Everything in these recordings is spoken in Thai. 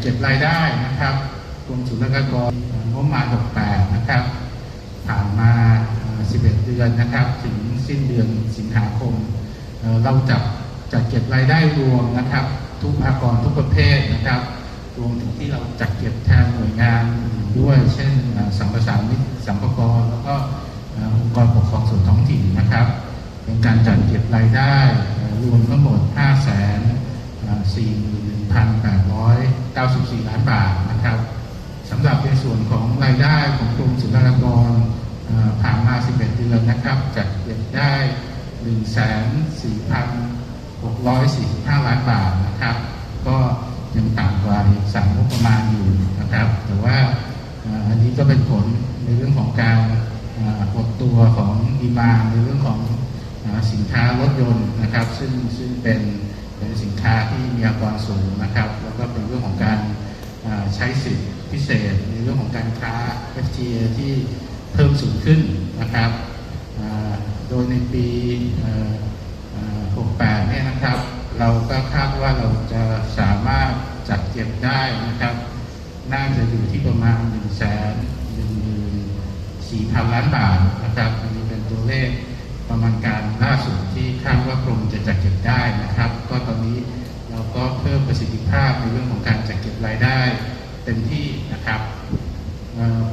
เก็บรายได้นะครับกรมศุลกากรงบประมา68นะครับผ่านมา 11 เดือนนะครับ ถึงสิ้นเดือนสิงหาคม เราจับจัดเก็บรายได้รวมนะครับ ทุกภาครทุกประเภทนะครับ รวมถึงที่เราจัดเก็บแทนหน่วยงานด้วย เช่นสัมปทานมิตรสัมปกรแล้วก็องค์กรปกครองส่วนท้องถิ่นนะครับ เป็นการจัดเก็บรายได้รวมทั้งหมด 5 4 1 8 9 4ล้านบาทนะครับสำหรับในส่วนของรายได้ของกรมศุลกากรผ่านมา 11 เดือนนะครับจัดเก็บได้1,4,645 ล้านบาทนะครับ ก็ยังต่ำกว่าเอกสารงบประมาณอยู่นะครับ แต่ว่าอันนี้ก็เป็นผลในเรื่องของการหดตัวของดีมาในเรื่องของอสินค้ารถยนต์นะครับ ซึ่งซึ่งเป็นเป็นสินค้าที่มีอัตราสูงนะครับ เศษ ในเรื่องของการค้า FTA ที่เพิ่มสูงขึ้นนะครับโดยในปี 68 เนี่ยนะครับ เราก็คาดว่าเราจะสามารถจัดเก็บได้นะครับ น่าจะอยู่ที่ประมาณ 1 1 4 0 0 0 ล้านบาทนะครับ อันนี้เป็นตัวเลขประมาณการล่าสุดที่คาดว่ากรมจะจัดเก็บได้นะครับ ก็ตอนนี้เราก็เพิ่มประสิทธิภาพในเรื่องของการจัดเก็บรายได้ เต็มที่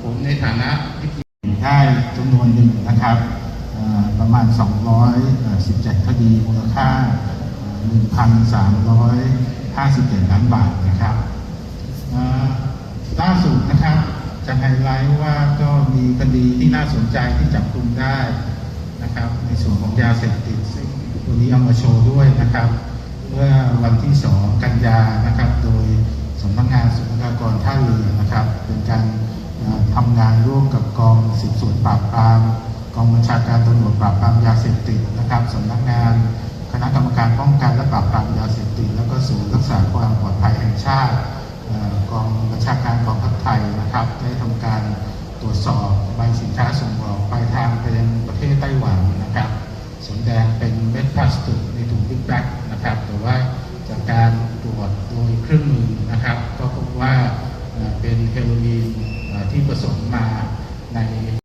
ผมในฐานะที่ได้จำนวนหนึ่งนะครับเอ่อประมาณ 217 คดีมูลค่าเอ่อ1,357 ล้านบาทนะครับล่าสุดนะครับจะไฮไลท์ว่าก็มีคดีที่น่าสนใจที่จับกลุ่มได้นะครับในส่วนของยาเสพติดซึ่งตัวนี้เอามาโชว์ด้วยนะครับเมื่อวันที่ 2 กันยานะครับ โดยสำนักงานสุลกากรท่าเรือนะครับ เป็นการ ทำงานร่วมกับกองสืบสวนปราบปราม กองบัญชาการตำรวจปราบปรามยาเสพติดนะครับสำนักงานคณะกรรมการป้องกันและปราบปรามยาเสพติดแล้วก็ศูนย์รักษาความปลอดภัยแห่งชาติกองบัญชาการกองทัพไทยนะครับ ได้ทำการตรวจสอบใบสินค้าส่งออกไปทางไปยังประเทศไต้หวันนะครับสีแดงเป็นเม็ดพลาสติกในถุงบิ๊กแบ็กนะครับแต่ว่าจากการตรวจโดยเครื่องมือนะครับ ก็พบว่าเป็นเฮโรอีน ที่ผสมมาใน